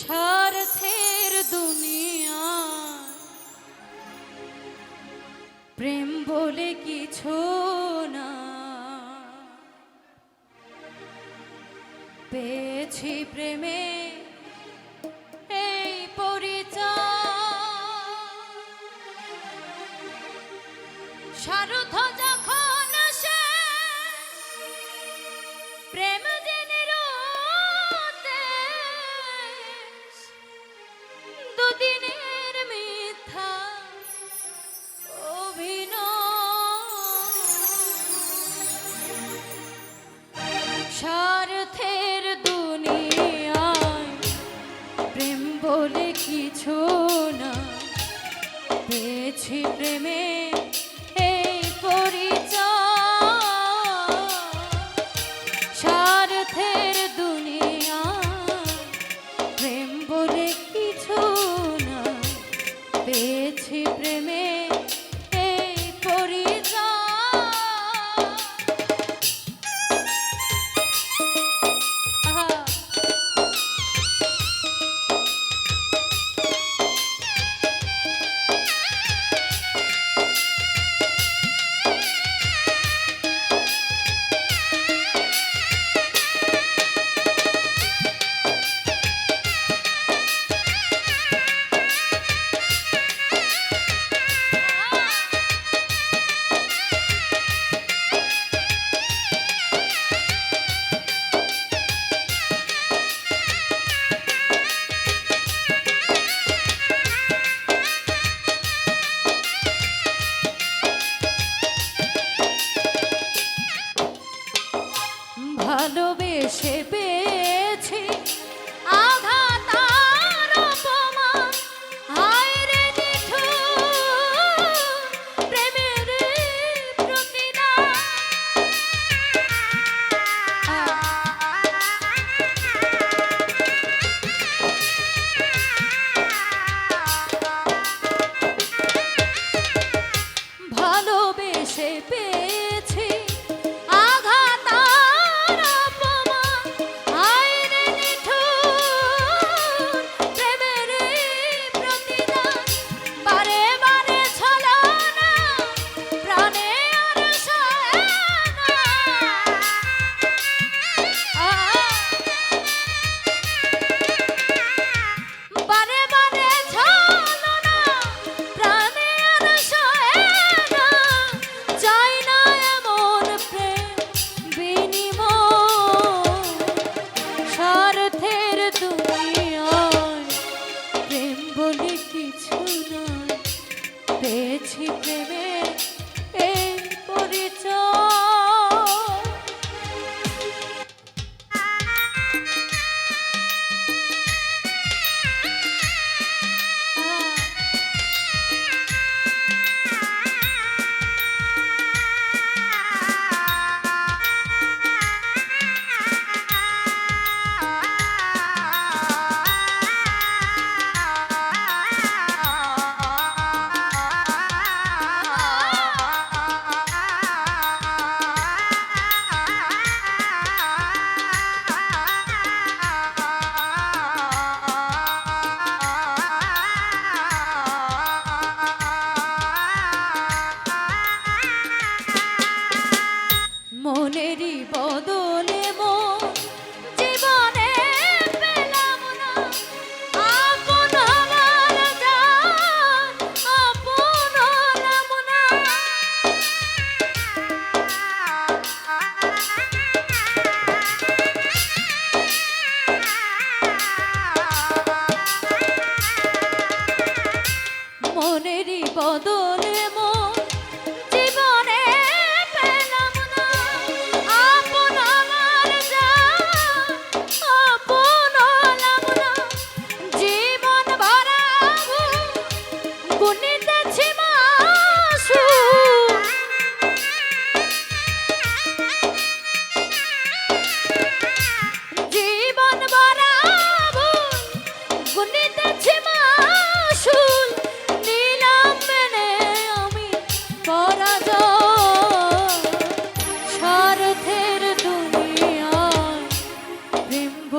স্বার্থের দুনিয়া। প্রেম বলে কিছু না। পেয়েছি প্রেমে এই পরিচয়। সারথন স্বার্থের দুনিয়ায় প্রেম বলে কিছু না। পেয়েছি প্রেমের ভালোবেসে পেয়েছি। আঘাত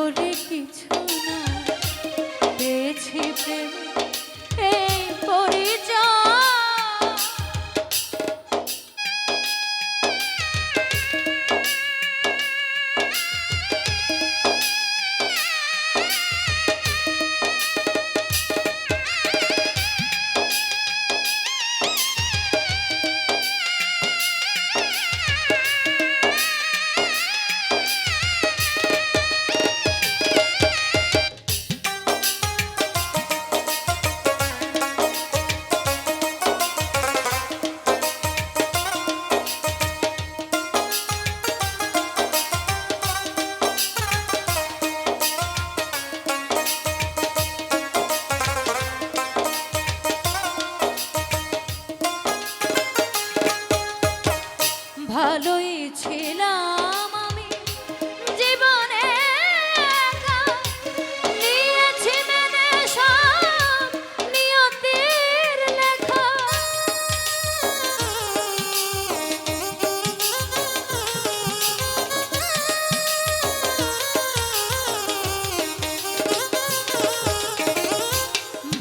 করে কিছু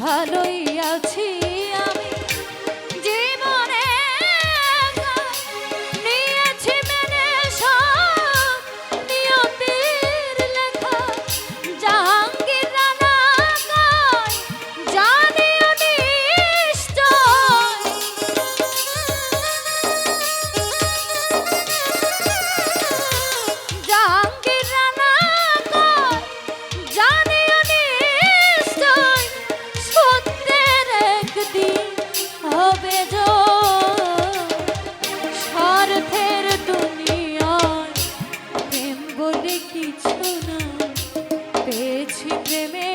ভালোই আছি প্রেমে